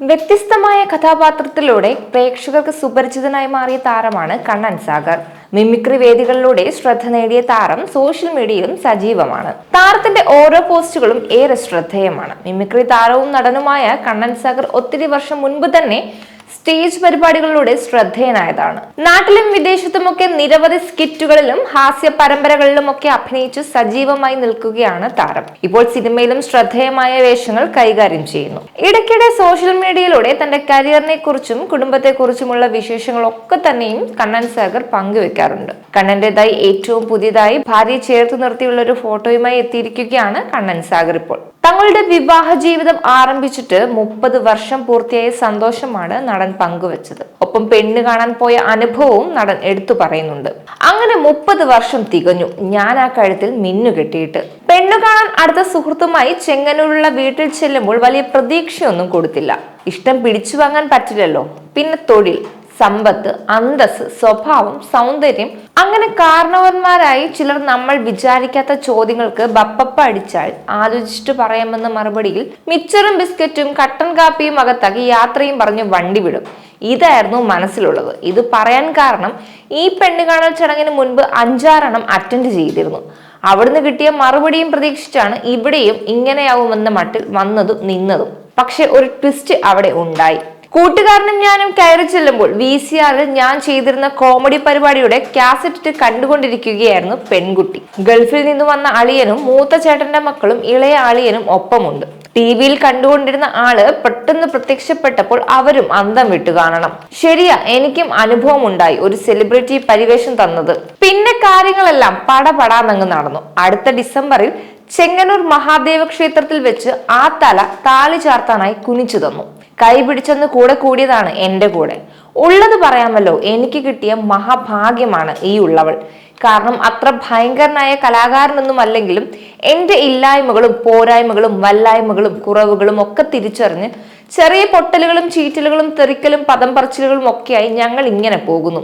വ്യത്യസ്തമായ കഥാപാത്രത്തിലൂടെ പ്രേക്ഷകർക്ക് സുപരിചിതനായി മാറിയ താരമാണ് കണ്ണൻ സാഗർ. മിമിക്രി വേദികളിലൂടെ ശ്രദ്ധ നേടിയ താരം സോഷ്യൽ മീഡിയയിലും സജീവമാണ്. താരത്തിന്റെ ഓരോ പോസ്റ്റുകളും ഏറെ ശ്രദ്ധേയമാണ്. മിമിക്രി താരവും നടനുമായ കണ്ണൻ സാഗർ ഒത്തിരി വർഷം മുൻപ് തന്നെ സ്റ്റേജ് പരിപാടികളിലൂടെ ശ്രദ്ധേയനായതാണ്. നാട്ടിലും വിദേശത്തുമൊക്കെ നിരവധി സ്കിറ്റുകളിലും ഹാസ്യ പരമ്പരകളിലുമൊക്കെ അഭിനയിച്ച് സജീവമായി നിൽക്കുകയാണ് താരം. ഇപ്പോൾ സിനിമയിലും ശ്രദ്ധേയമായ വേഷങ്ങൾ കൈകാര്യം ചെയ്യുന്നു. ഇടയ്ക്കിടെ സോഷ്യൽ മീഡിയയിലൂടെ തന്റെ കരിയറിനെ കുറിച്ചും കുടുംബത്തെ കുറിച്ചുമുള്ള വിശേഷങ്ങളൊക്കെ തന്നെയും കണ്ണൻ സാഗർ പങ്കുവെക്കാറുണ്ട്. കണ്ണന്റേതായി ഏറ്റവും പുതിയതായി ഭാര്യയെ ചേർത്ത് നിർത്തിയുള്ള ഒരു ഫോട്ടോയുമായി എത്തിയിരിക്കുകയാണ് കണ്ണൻ സാഗർ ഇപ്പോൾ. തങ്ങളുടെ വിവാഹ ജീവിതം ആരംഭിച്ചിട്ട് മുപ്പത് വർഷം പൂർത്തിയായ സന്തോഷമാണ് നടൻ പങ്കുവച്ചത്. ഒപ്പം പെണ്ണ് കാണാൻ പോയ അനുഭവവും നടൻ എടുത്തു പറയുന്നുണ്ട്. അങ്ങനെ മുപ്പത് വർഷം തികഞ്ഞു. ഞാൻ ആ കഴുത്തിൽ മിന്നു കെട്ടിയിട്ട്. പെണ്ണു കാണാൻ അടുത്ത സുഹൃത്തുമായി ചെങ്ങന്നൂരുള്ള വീട്ടിൽ ചെല്ലുമ്പോൾ വലിയ പ്രതീക്ഷയൊന്നും കൊടുത്തില്ല. ഇഷ്ടം പിടിച്ചു വാങ്ങാൻ പറ്റില്ലല്ലോ. പിന്നെ തൊഴിൽ. സമ്പത്ത് അന്തസ് സ്വഭാവം സൗന്ദര്യം. അങ്ങനെ കാരണവന്മാരായി ചിലർ നമ്മൾ വിചാരിക്കാത്ത ചോദ്യങ്ങൾക്ക് ബപ്പപ്പ അടിച്ചാൽ ആലോചിച്ചിട്ട് പറയാമെന്ന മറുപടിയിൽ മിച്ചറും ബിസ്ക്കറ്റും കട്ടൻ കാപ്പിയും അകത്താക്കി യാത്രയും പറഞ്ഞ് വണ്ടി വിടും. ഇതായിരുന്നു മനസ്സിലുള്ളത്. ഇത് പറയാൻ കാരണം ഈ പെണ്ണ് കാണൽ ചടങ്ങിന് മുൻപ് അഞ്ചാറെണ്ണം അറ്റൻഡ് ചെയ്തിരുന്നു. അവിടുന്ന് കിട്ടിയ മറുപടിയും പ്രതീക്ഷിച്ചാണ് ഇവിടെയും ഇങ്ങനെയാവുമെന്ന മട്ടിൽ വന്നതും നിന്നതും. പക്ഷെ ഒരു ട്വിസ്റ്റ് അവിടെ ഉണ്ടായി. കൂട്ടുകാരനും ഞാനും കയറി ചെല്ലുമ്പോൾ വി സി ആറിൽ ഞാൻ ചെയ്തിരുന്ന കോമഡി പരിപാടിയുടെ കാസറ്റ് കണ്ടുകൊണ്ടിരിക്കുകയായിരുന്നു പെൺകുട്ടി. ഗൾഫിൽ നിന്ന് വന്ന അളിയനും മൂത്ത ചേട്ടന്റെ മക്കളും ഇളയ അളിയനും ഒപ്പമുണ്ട്. ടി വിയിൽ കണ്ടുകൊണ്ടിരുന്ന ആൾ പെട്ടെന്ന് പ്രത്യക്ഷപ്പെട്ടപ്പോൾ അവരും അന്തം വിട്ടു കാണണം. ശരിയാ എനിക്കും അനുഭവം ഉണ്ടായി ഒരു സെലിബ്രിറ്റി പരിവേഷം തന്നത്. പിന്നെ കാര്യങ്ങളെല്ലാം പടപടാന്നങ്ങ് നടന്നു. അടുത്ത ഡിസംബറിൽ ചെങ്ങന്നൂർ മഹാദേവ ക്ഷേത്രത്തിൽ വെച്ച് ആ തല താളി ചാർത്താനായി കുനിച്ചു തന്നു. കൈ പിടിച്ചെന്ന് കൂടെ കൂടിയതാണ് എന്റെ കൂടെ. ഉള്ളത് പറയാമല്ലോ എനിക്ക് കിട്ടിയ മഹാഭാഗ്യമാണ് ഈ ഉള്ളവൾ. കാരണം അത്ര ഭയങ്കരനായ കലാകാരനൊന്നും അല്ലെങ്കിലും എന്റെ ഇല്ലായ്മകളും പോരായ്മകളും വല്ലായ്മകളും കുറവുകളും ഒക്കെ തിരിച്ചറിഞ്ഞ് ചെറിയ പൊട്ടലുകളും ചീറ്റലുകളും തെറിക്കലും പദം പറച്ചിലുകളും ഒക്കെയായി ഞങ്ങൾ ഇങ്ങനെ പോകുന്നു.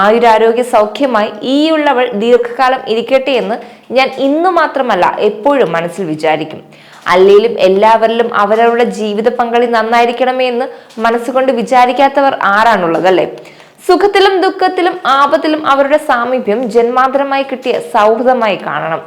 ആയുരാരോഗ്യ സൗഖ്യമായി ഈയുള്ളവൾ ദീർഘകാലം ഇരിക്കട്ടെ എന്ന് ഞാൻ ഇന്നു മാത്രമല്ല എപ്പോഴും മനസ്സിൽ വിചാരിക്കും. അല്ലെങ്കിലും എല്ലാവരിലും അവരവരുടെ ജീവിത പങ്കാളി നന്നായിരിക്കണമേ എന്ന് മനസ്സുകൊണ്ട് വിചാരിക്കാത്തവർ ആരാണുള്ളത് അല്ലേ? സുഖത്തിലും ദുഃഖത്തിലും ആപത്തിലും അവരുടെ സാമീപ്യം ജന്മാന്തരമായി കിട്ടിയ സൗഹൃദമായി കാണണം.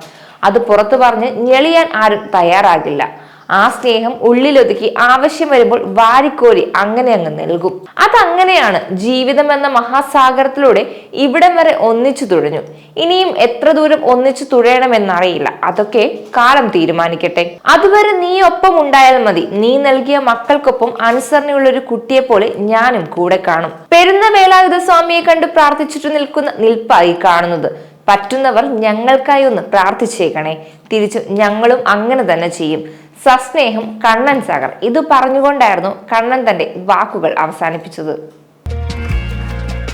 അത് പുറത്തു പറഞ്ഞ് ഞെളിയാൻ ആരും തയ്യാറാകില്ല. ആ സ്നേഹം ഉള്ളിലൊതുക്കി ആവശ്യം വരുമ്പോൾ വാരിക്കോരി അങ്ങനെ അങ്ങ് നൽകും. അതങ്ങനെയാണ് ജീവിതം എന്ന മഹാസാഗരത്തിലൂടെ ഇവിടം വരെ ഒന്നിച്ചു തുഴഞ്ഞു. ഇനിയും എത്ര ദൂരം ഒന്നിച്ചു തുഴയണമെന്നറിയില്ല. അതൊക്കെ കാലം തീരുമാനിക്കട്ടെ. അതുവരെ നീ ഒപ്പം ഉണ്ടായാൽ മതി. നീ നൽകിയ മക്കൾക്കൊപ്പം അനുസരണയുള്ള ഒരു കുട്ടിയെ പോലെ ഞാനും കൂടെ കാണും. പെരുന്ന വേലായുധ സ്വാമിയെ കണ്ട് പ്രാർത്ഥിച്ചിട്ട് നിൽക്കുന്ന നിൽപ്പായി കാണുന്നത്. പറ്റുന്നവർ ഞങ്ങൾക്കായി ഒന്ന് പ്രാർത്ഥിച്ചേക്കണേ. തിരിച്ചു ഞങ്ങളും അങ്ങനെ തന്നെ ചെയ്യും. സസ്നേഹം കണ്ണൻ സാഗർ. ഇത് പറഞ്ഞുകൊണ്ടായിരുന്നു കണ്ണൻ തന്റെ വാക്കുകൾ അവസാനിപ്പിച്ചത്.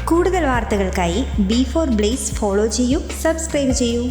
കൂടുതൽ വാർത്തകൾക്കായി ബി ഫോർ ബ്ലേസ് ഫോളോ ചെയ്യൂ സബ്സ്ക്രൈബ് ചെയ്യൂ.